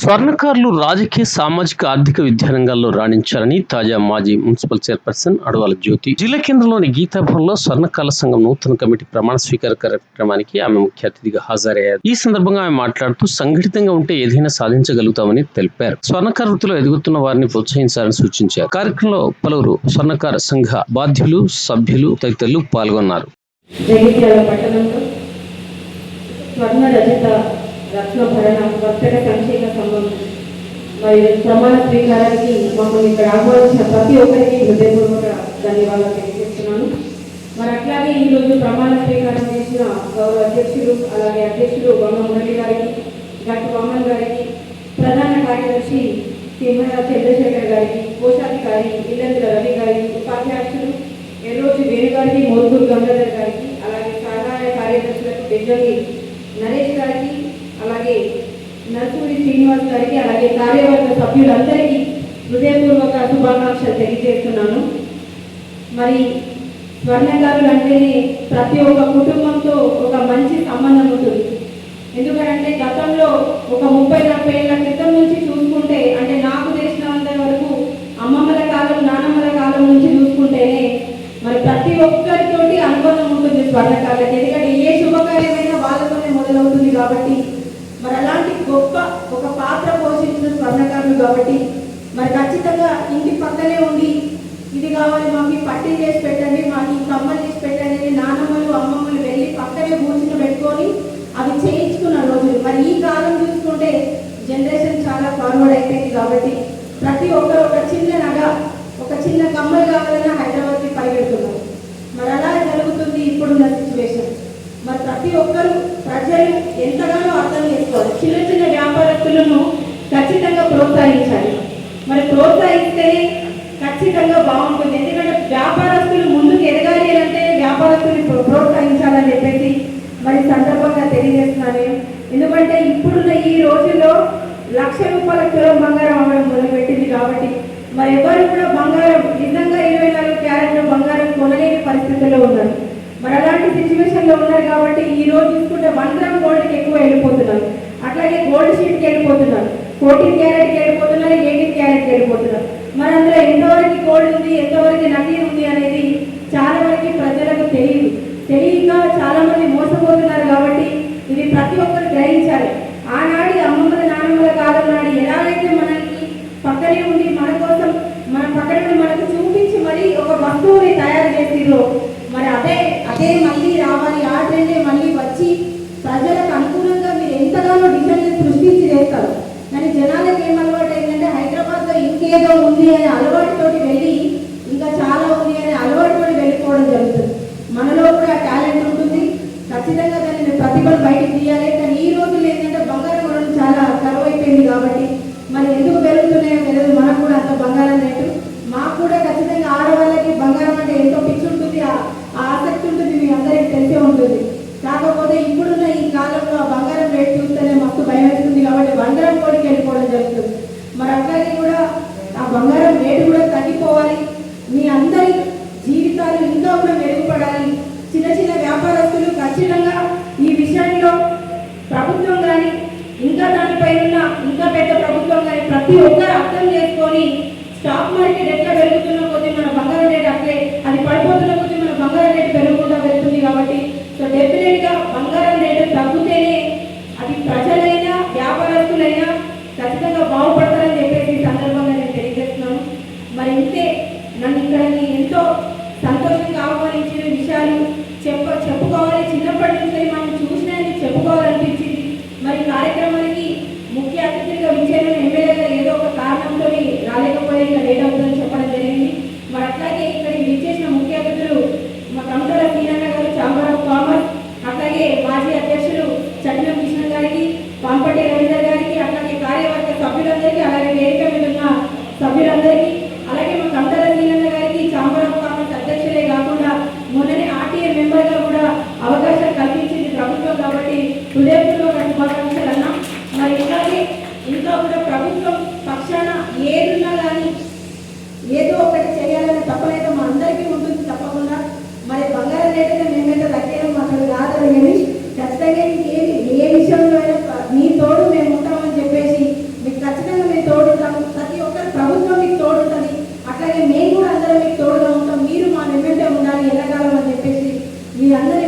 స్వర్ణకారులు రాజకీయ సామాజిక ఆర్థిక విద్యా రంగాల్లో రాణించాలని తాజా మాజీ మున్సిపల్ చైర్పర్సన్ అడవాల జ్యోతి. జిల్లా కేంద్రంలోని గీతాభవన్లో స్వర్ణకారుల సంఘం నూతన కమిటీ ప్రమాణ స్వీకార కార్యక్రమానికి ఆమె ముఖ్య అతిథిగా హాజరయ్యారు. ఈ సందర్భంగా ఆమె మాట్లాడుతూ సంఘటితంగా ఉంటే ఏదైనా సాధించగలుగుతామని తెలిపారు. స్వర్ణకార వృత్తిలో ఎదుగుతున్న వారిని ప్రోత్సహించాలని సూచించారు. కార్యక్రమంలో పలువురు స్వర్ణకార సంఘ బాధ్యులు సభ్యులు తదితరులు పాల్గొన్నారు. స్వర్ణ రత్నభరణ వర్తక సంక్షేమ సంఘం. మరియు ప్రమాణ స్వీకారానికి మమ్మల్ని ఇక్కడ ఆహ్వానించిన ప్రతి ఒక్కరికి హృదయపూర్వక ధన్యవాదాలు తెలియజేస్తున్నాను. మరి అట్లాగే ఈరోజు ప్రమాణ స్వీకారం చేసిన గౌరవ అధ్యక్షులు అలాగే అధ్యక్షులు బొమ్మ మురళి గారికి డాక్టర్ బొమ్మన్ గారికి ప్రధాన కార్యదర్శి సింహరా చంద్రశేఖర్ గారికి కోశాధికారి ఇల్లందుల రవి గారికి ఉపాధ్యక్షులు ఎర్రోజు వేణు గారికి మోదుగురు గంగాధర్ గారికి అలాగే సహాయ కార్యదర్శులకు బెజ్జంగి నరేష్ గారికి అలాగే నర్సూరి శ్రీనివాస్ గారికి అలాగే కార్యవర్గ సభ్యులందరికీ హృదయపూర్వక శుభాకాంక్షలు తెలియజేస్తున్నాను. మరి స్వర్ణకారులు అంటేనే ప్రతి ఒక్క కుటుంబంతో ఒక మంచి సంబంధం ఉంటుంది. ఎందుకంటే గతంలో ఒక ముప్పై నలభై ఏళ్ళ క్రితం నుంచి చూసుకుంటే అంటే నాకు తెలిసినంత వరకు అమ్మమ్మల కాలం నానమ్మల కాలం నుంచి చూసుకుంటేనే మరి ప్రతి ఒక్కరితోటి అనుబంధం ఉంటుంది స్వర్ణకాలకి ఎందుకంటే ఏ శుభకార్యమైనా వాళ్ళతోనే మొదలవుతుంది కాబట్టి మరి అలాంటి గొప్ప ఒక పాత్ర పోషించిన స్వర్ణకారులు కాబట్టి మరి ఖచ్చితంగా ఇంటి పక్కనే ఉండి ఇది కావాలి మాకు ఈ పట్టీలు చేసి పెట్టండి మాకు ఈ కమ్మలు చేసి పెట్టండి అని నానమ్మలు అమ్మమ్మలు వెళ్ళి పక్కనే కూర్చుని పెట్టుకొని అవి చేయించుకున్న రోజులు. మరి ఈ కాలం చూసుకుంటే జనరేషన్ చాలా ఫార్వర్డ్ అయిపోయింది కాబట్టి ప్రతి ఒక్కరు ఒక చిన్న నగ ఒక చిన్న కమ్మలు కావాలన్నా హైదరాబాద్కి పరిగెడుతున్నారు. మరి అలా జరుగుతుంది ఇప్పుడున్న సిచ్యువేషన్. మరి ప్రతి ఒక్కరు ప్రజలు ఎంతగానో అర్థం చేసుకోవాలి చిన్న చిన్న వ్యాపారస్తులను ఖచ్చితంగా ప్రోత్సహించాలి మరి ప్రోత్సహిస్తేనే ఖచ్చితంగా బాగుంటుంది. ఎందుకంటే వ్యాపారస్తులు ముందుకు ఎదగాలి అంటే వ్యాపారస్తులు ప్రోత్సహించాలని చెప్పేసి మరి సందర్భంగా తెలియజేస్తున్నాను. ఎందుకంటే ఇప్పుడున్న ఈ రోజుల్లో లక్ష రూపాయల కిలో బంగారం అవ్వడం మొదలుపెట్టింది కాబట్టి మరి ఎవరు కూడా బంగారం నిజంగా ఇరవై నాలుగు క్యారెట్లు బంగారం కొనలేని పరిస్థితుల్లో ఉన్నారు. మరి అలాంటి సిచ్యువేషన్లో ఉన్నారు కాబట్టి ఈ రోజు చూసుకుంటే వన్ గ్రామ్ గోల్డ్కి ఎక్కువ వెళ్ళిపోతున్నారు. అట్లాగే గోల్డ్ షీట్కి వెళ్ళిపోతున్నారు. ఫోర్టీన్ క్యారెట్కి వెళ్ళిపోతున్నారు ఎయిటీన్ క్యారెట్కి వెళ్ళిపోతున్నారు మరి అందులో ఎంతవరకు గోల్డ్ ఉంది ఎంతవరకు నకిలీ ఉంది అనేది చాలా వరకు ప్రజలకు తెలియదు. తెలియక చాలా మంది మోసపోతున్నారు కాబట్టి ఇది ప్రతి ఒక్కరు గ్రహించాలి. ఆనాడి అమ్మమ్మల నాన్నమ్మల కాలం నాడు ఎలాగైతే మనకి పక్కనే ఉండి మన కోసం మన పక్కన ఉండి మనకు చూపించి మరి ఒక వస్తువుని తయారు చేసిర్రో మరి అదే అదే మళ్ళీ రావాలి. ఆ ట్రెండే మళ్ళీ వచ్చి ప్రజలకు అనుకూలంగా మీరు ఎంతగానో డిజైన్ సృష్టించి చేస్తారు. కానీ జనాలకు ఏం అలవాటు అయిందంటే హైదరాబాద్లో ఇంకేదో ఉంది అనే అలవాటుతోటి వెళ్ళి ఇంకా చాలా ఉంది అనే అలవాటుతోటి వెళ్ళిపోవడం జరుగుతుంది. మనలో కూడా టాలెంట్ ఉంటుంది. ఖచ్చితంగా దాన్ని ప్రతిభలు బయటకు తీయాలి. కానీ ఈ రోజుల్లో ఏంటంటే బంగారం కొనడం చాలా కరువు అయిపోయింది కాబట్టి మరి ఎందుకు పెరుగుతున్నాయో తెలియదు. మనకు కూడా అంత బంగారం రేటు. మాకు కూడా ఖచ్చితంగా ఆడవాళ్ళకి బంగారం అంటే ఎంతో పిచ్చి ఉంటుంది ఆ ఆ ఆసక్తి ఉంటుంది మీ అందరికీ తెలిసే ఉంటుంది కాకపోతే ఇప్పుడున్న ఈ కాలంలో ఆ బంగారం రేటు చూస్తేనే మస్తు భయం వేస్తుంది కాబట్టి బంగారం కోడికి వెళ్ళిపోవడం జరుగుతుంది మరి అట్లాగే కూడా ఆ బంగారం రేటు కూడా తగ్గిపోవాలి. మీ అందరి జీవితాలు ఇంకా కూడా మెరుగుపడాలి. చిన్న చిన్న వ్యాపారస్తులు ఖచ్చితంగా ఈ విషయంలో ప్రభుత్వం కానీ ఇంకా దానిపై ఉన్న ఇంకా పెద్ద ప్రభుత్వం కానీ ప్రతి ఒక్కరు అర్థం చేసుకొని స్టాక్ మార్కెట్ ఎట్లా పెరుగుతున్న కొద్దీ మన బంగారం రేట్ అట్లే అది పడిపోతున్న కొద్దీ మన బంగారం రేటు పెరుగుకుంటూ వెళ్తుంది కాబట్టి సో డెఫినెట్గా బంగారం రేటు తగ్గుతేనే అది ప్రజలైనా వ్యాపారస్తులైనా చెప్ప చెప్పుకోవాలి. చిన్నప్పటి నుంచి మనం చూసినవి చెప్పుకోవాలనిపించింది. మరి కార్యక్రమానికి ముఖ్య అతిథిగా విచ్చేసిన ఎమ్మెల్యేగా ఏదో ఒక కారణంతో రాలేకపోయి ఇంకా లేట్ అవుతుందని చెప్పడం జరిగింది. మరి అట్లాగే ఇక్కడికి విచ్చేసిన ముఖ్య అతిథులు మా కంటోల సీనన్న గారు ఛాంబర్ ఆఫ్ కామర్స్ అట్లాగే మాజీ అధ్యక్షులు చట్నం కృష్ణ గారికి పాంపటి రవీందర్ గారికి అట్లాగే కార్యవర్గ సభ్యులందరికీ అలాగే వేదిక మీద ఉన్న సభ్యులందరికీ ఏదో ఒకటి చేయాలని తప్పలేదు. మా అందరికీ ఉంటుంది తప్పకుండా. మరి బంగారం రేటు మేమైతే తగ్గేయడం అక్కడ కాదు కానీ ఖచ్చితంగా ఏ ఏ విషయంలో అయినా మీ తోడు మేము ఉంటామని చెప్పేసి మీకు ఖచ్చితంగా మేము తోడుంటాము ప్రతి ఒక్కరు ప్రభుత్వం మీకు తోడుతుంది అట్లాగే మేము కూడా అందరం మీకు తోడుగా ఉంటాం. మీరు మా నిమ్మంటే ఉండాలి ఎలా అని చెప్పేసి మీరందరూ